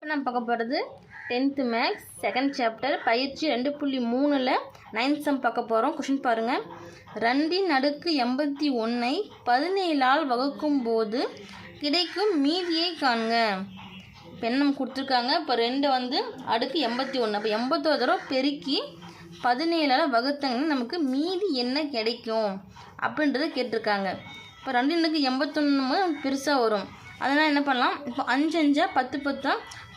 இப்போ நம்ம பார்க்க போகிறது டென்த்து மேக்ஸ் செகண்ட் சாப்டர் பயிற்சி ரெண்டு புள்ளி மூணில் நைன்த் சம் பார்க்க போகிறோம். கொஷின் பாருங்கள் ரெண்டின் அடுக்கு எண்பத்தி ஒன்றை பதினேழால் வகுக்கும் போது கிடைக்கும் மீதியை காண்க. இப்போ என்ன நம்ம கொடுத்துருக்காங்க? இப்போ ரெண்டு வந்து அடுக்கு எண்பத்தி ஒன்று. அப்போ எண்பத்தோரு தடவை பெருக்கி பதினேழால் வகுத்தாங்கன்னா நமக்கு மீதி என்ன கிடைக்கும் அப்படின்றத கேட்டிருக்காங்க. இப்போ ரெண்டு எண்ணுக்கு எண்பத்தொன்னு பெருசாக வரும். அதனால் என்ன பண்ணலாம்? இப்போ அஞ்சு அஞ்சா பத்து பத்தா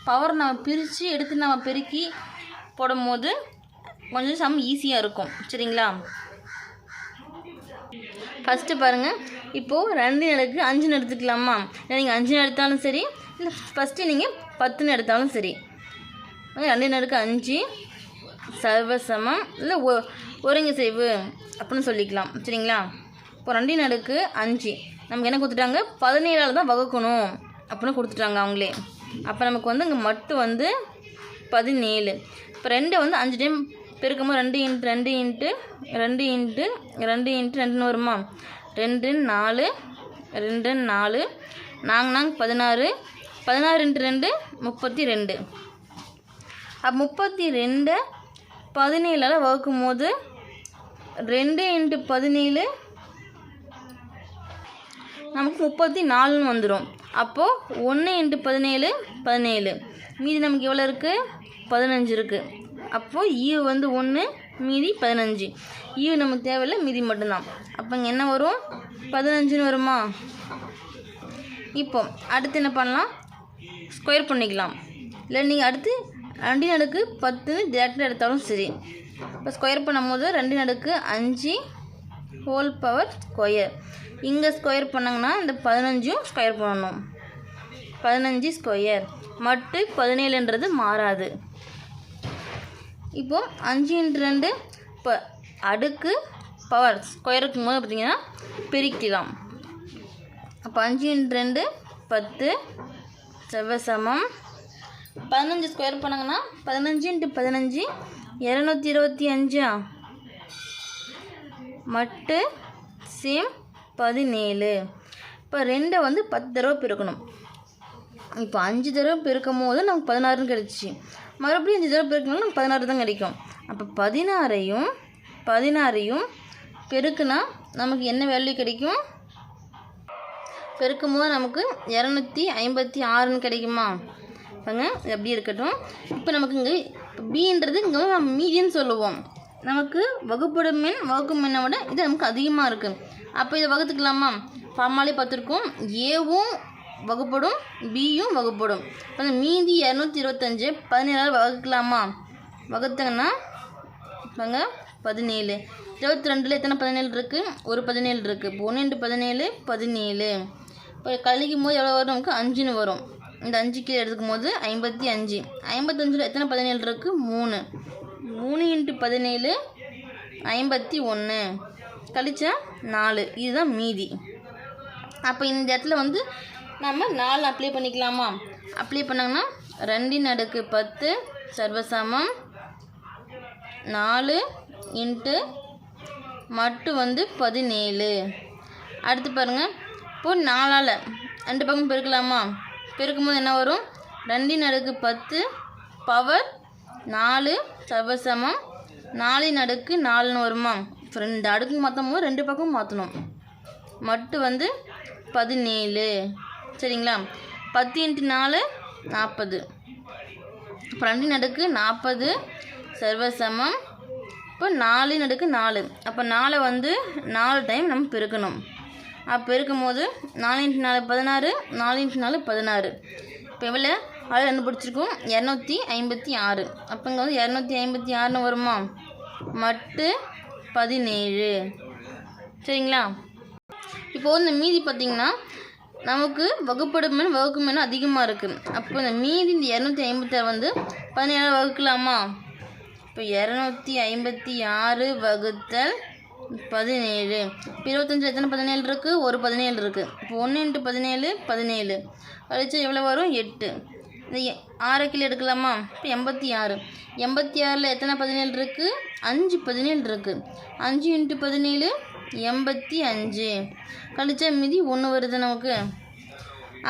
பவர் நம்ம பிரித்து எடுத்து நம்ம பெருக்கி போடும்போது கொஞ்சம் சம் ஈஸியாக இருக்கும். சரிங்களா? ஃபஸ்ட்டு பாருங்கள் இப்போது ரெண்டு நடுக்கு அஞ்சுன்னு எடுத்துக்கலாமா? இல்லை நீங்கள் அஞ்சுன்னு எடுத்தாலும் சரி இல்லை ஃபஸ்ட்டு நீங்கள் பத்துன்னு எடுத்தாலும் சரி. ரெண்டு நடுக்கு அஞ்சு சர்வசமம் இல்லை ஒ ஒருங்க செய்வு அப்படின்னு சொல்லிக்கலாம். சரிங்களா? இப்போ ரெண்டு நடுக்கு அஞ்சு. நமக்கு என்ன கொடுத்துட்டாங்க? பதினேழால் தான் வகுக்கணும் அப்படின்னு கொடுத்துட்டாங்க அவங்களே. அப்போ நமக்கு வந்து இங்கே மட்டு வந்து பதினேழு. இப்போ ரெண்டை வந்து அஞ்சு டைம் பெருக்கமாக ரெண்டு இன்ட்டு ரெண்டு இன்ட்டு ரெண்டு இன்ட்டு ரெண்டு இன்ட்டு ரெண்டுன்னு வருமா? ரெண்டு நாலு ரெண்டு நாலு நாங்கள் நாங்கள் பதினாறு. பதினாறு இன்ட்டு ரெண்டு முப்பத்தி ரெண்டு. அப்போ முப்பத்தி ரெண்டை பதினேழால் வகுக்கும் போது ரெண்டு இன்ட்டு பதினேழு நமக்கு முப்பத்தி நாலுன்னு வந்துடும் அப்போது ஒன்று இன்ட்டு பதினேழு பதினேழு. மீதி நமக்கு எவ்வளோ இருக்குது பதினஞ்சு இருக்குது அப்போது ஈவு வந்து ஒன்று மீதி பதினஞ்சு. ஈவு நமக்கு தேவையில்லை மீதி மட்டும்தான். அப்போ இங்கே என்ன வரும்? பதினஞ்சுன்னு வருமா? இப்போ அடுத்து என்ன பண்ணலாம்? ஸ்கொயர் பண்ணிக்கலாம். இல்லை நீங்கள் அடுத்து ரெண்டு நடுக்கு பத்துன்னு டேரக்டாக எடுத்தாலும் சரி. இப்போ ஸ்கொயர் பண்ணும்போது ரெண்டு நடுக்கு அஞ்சு ஹோல் பவர் ஸ்கொயர் இங்கே ஸ்கொயர் பண்ணாங்கன்னா இந்த பதினஞ்சும் ஸ்கொயர் பண்ணணும். பதினஞ்சு ஸ்கொயர் மட்டு பதினேழுன்றது மாறாது. இப்போது அஞ்சு இன்ட்டு ரெண்டு இப்போ அடுக்கு பவர் ஸ்கொயருக்கு போது பார்த்தீங்கன்னா பிரிக்கலாம். அப்போ அஞ்சு இன்ட்டு ரெண்டு பத்து செவ்வசமம் பதினஞ்சு ஸ்கொயர் பண்ணாங்கன்னா பதினஞ்சு இன்ட்டு பதினஞ்சு இரநூத்தி இருபத்தி அஞ்சா? மட்டு சேம் பதினேழு. இப்போ ரெண்டை வந்து பத்து தடவை பிறக்கணும் இப்போ அஞ்சு தடவை பிறக்கும் போது நமக்கு பதினாறுன்னு கிடச்சி மறுபடியும் அஞ்சு தடவை பெருக்கணும் நமக்கு பதினாறு தான் கிடைக்கும். அப்போ பதினாறையும் பதினாறையும் பெருக்குனா நமக்கு என்ன வேல்யூ கிடைக்கும்? பெருக்கும் போது நமக்கு இரநூத்தி ஐம்பத்தி ஆறுன்னு கிடைக்குமா? பாருங்க எப்படி இருக்கட்டும். இப்போ நமக்கு இங்கே பின்றது இங்கே நம்ம மீதின்னு சொல்லுவோம். நமக்கு வகுப்படும் மின் வகுக்கும் மீனை விட இது நமக்கு அதிகமாக இருக்குது அப்போ இதை வகுத்துக்கலாமா? ஃபார்மாலே பார்த்துருக்கோம். ஏவும் வகுப்படும் பியும் வகுப்படும். இப்போ மீதி இரநூத்தி இருபத்தஞ்சு பதினேழாவது வகுக்கலாமா? வகுத்தாங்கன்னா பாங்க பதினேழு. இருபத்தி ரெண்டில் எத்தனை பதினேழு இருக்குது ஒரு பதினேழு இருக்குது இப்போ ஒன்று பதினேழு பதினேழு. இப்போ கழிக்கும் போது எவ்வளோ வரும்? நமக்கு அஞ்சுன்னு வரும். இந்த அஞ்சு கீழே எடுத்துக்கும் போது ஐம்பத்தி அஞ்சு. ஐம்பத்தஞ்சில் எத்தனை பதினேழு இருக்குது மூணு. மூணு இன்ட்டு பதினேழு ஐம்பத்தி ஒன்று கழிச்சா நாலு. இதுதான் மீதி. அப்போ இந்த இடத்துல வந்து நம்ம நாலு அப்ளை பண்ணிக்கலாமா? அப்ளை பண்ணாங்கன்னா ரெண்டின் அடுக்கு பத்து சர்வசமம் நாலு இன்ட்டு மட்டு வந்து பதினேழு. அடுத்து பாருங்கள் இப்போ நாலால் ரெண்டு பக்கம் பெருக்கலாமா? பெருக்கும்போது என்ன வரும்? ரெண்டின் அடுக்கு பத்து பவர் நாலு சர்வசமம் நாலின் அடுக்கு நாலுன்னு வருமா ரெண்டு அடுக்கு மாற்றும் போது ரெண்டு பக்கம் மாற்றணும் மட்டு வந்து பதினேழு. சரிங்களா? பத்து இன்ட்டு நாலு நாற்பது இப்போ ரெண்டு நடுக்கு நாற்பது சர்வசமம் இப்போ நாலு நடுக்கு நாலு. அப்போ நாலை வந்து நாலு டைம் நம்ம பெருக்கணும். அப்போ பெருக்கும் போது நாலு இன்ட்டு நாலு பதினாறு நாலு இன்ட்டு நாலு பதினாறு. இப்போ எவ்வளோ ஆள் பிடிச்சிருக்கும். இரநூத்தி ஐம்பத்தி ஆறு. அப்போ இங்கே வந்து இரநூத்தி ஐம்பத்தி ஆறுன்னு வருமா? மட்டு பதினேழு. சரிங்களா? இப்போது இந்த மீதி பார்த்திங்கன்னா நமக்கு வகுப்படும் எண் வகுக்கும் எண் அதிகமாக இருக்குது அப்போ இந்த மீதி இந்த இரநூத்தி ஐம்பத்தாறு வந்து பதினேழு வகுக்கலாமா? இப்போ இரநூத்தி ஐம்பத்தி ஆறு வகுத்தல் பதினேழு. இப்போ இருபத்தஞ்சி எத்தனை பதினேழு இருக்குது ஒரு பதினேழு இருக்குது இப்போ ஒன்று இன்ட்டு பதினேழு பதினேழு. கழிச்சா எவ்வளோ வரும்? எட்டு. இந்த ஆறு கிலோ எடுக்கலாமா? இப்போ எண்பத்தி ஆறு. எண்பத்தி ஆறில் எத்தனை பதினேழு இருக்குது அஞ்சு பதினேழு இருக்குது அஞ்சு இன்ட்டு பதினேழு எண்பத்தி அஞ்சு. கழிச்சா மீதி ஒன்று வருது நமக்கு.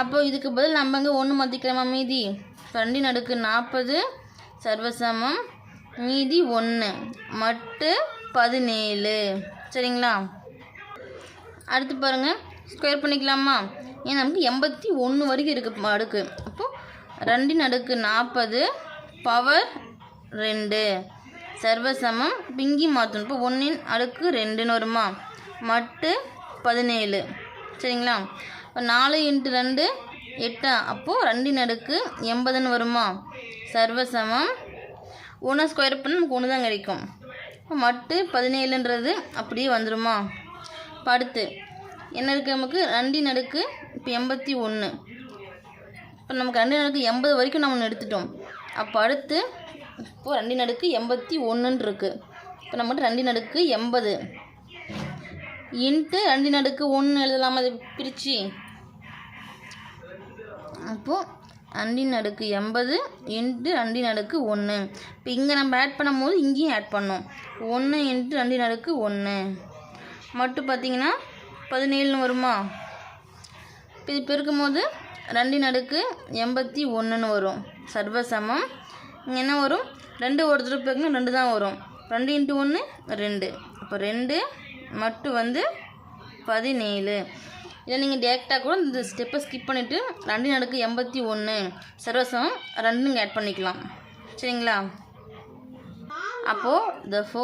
அப்போ இதுக்கு பதில் நம்ம இங்கே ஒன்று மாற்றிக்கலாமா மீதி? ரெண்டு அடுக்கு நாற்பது சர்வசமம் மீதி ஒன்று. மட்டு பதினேழு. சரிங்களா? அடுத்து பாருங்கள் ஸ்கொயர் பண்ணிக்கலாமா? ஏன் நமக்கு எண்பத்தி ஒன்று வரைக்கும் இருக்குது அடுக்கு. ரெண்டின் அடுக்கு நாற்பது பவர் ரெண்டு. சர்வசமம் பிங்கி மாற்றணும் இப்போ ஒன்றின் அடுக்கு ரெண்டுன்னு வருமா? மட்டு பதினேழு. சரிங்களா? இப்போ நாலு இன்ட்டு ரெண்டு எட்டா? அப்போது ரெண்டின் அடுக்கு எண்பதுன்னு வருமா? சர்வசமம். ஒன்று ஸ்கொயர் பண்ண நமக்கு ஒன்று தான் கிடைக்கும். இப்போ மட்டு பதினேழுன்றது அப்படியே வந்துடுமா இப்போ அடுத்து என்ன இருக்குது நமக்கு? ரெண்டின் அடுக்கு இப்போ எண்பத்தி ஒன்று இப்போ நமக்கு ரெண்டின் நடுக்கு எண்பது வரைக்கும் நம்ம எடுத்துட்டோம். அப்போ அடுத்து இப்போது ரெண்டு நடுக்கு எண்பத்தி ஒன்றுன்னு இருக்குது இப்போ நம்மகிட்ட ரெண்டு நடுக்கு எண்பது. இன்ட்டு ரெண்டு நடுக்கு ஒன்று எழுதலாமா? அது பிரித்து அப்போது ரெண்டின் அடுக்கு எண்பது இன்ட்டு ரெண்டின் அடுக்கு ஒன்று இப்போ இங்கே நம்ம ஆட் பண்ணும்போது இங்கேயும் ஆட் பண்ணோம். ஒன்று இன்ட்டு ரெண்டின் அடுக்கு ஒன்று மட்டும் பார்த்தீங்கன்னா பதினேழுன்னு வருமா? இப்போ இது பெருக்கும் போது ரெண்டின் அடுக்கு எண்பத்தி ஒன்றுன்னு வரும். சர்வசமம். இங்கே என்ன வரும்? ரெண்டு ஒருத்தர் தடவை ரெண்டு தான் வரும். ரெண்டு இன்ட்டு ஒன்று ரெண்டு. அப்போ ரெண்டு மட்டும் வந்து பதினேழு. இதை நீங்கள் டேரெக்டாக கூட இந்த ஸ்டெப்பை ஸ்கிப் பண்ணிவிட்டு ரெண்டின் அடுக்கு எண்பத்தி ஒன்று சர்வசமம் ரெண்டுங்க ஆட் பண்ணிக்கலாம். சரிங்களா? அப்போது த ஃபோ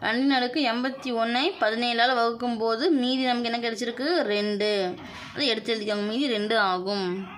ரெண்டின் அடுக்கு எண்பத்தி ஒன்றை பதினேழால் வகுக்கும் போது மீதி நமக்கு என்ன கிடச்சிருக்கு? ரெண்டு. அதை எடுத்து எழுதிக்கோங்க. மீதி ரெண்டு ஆகும்.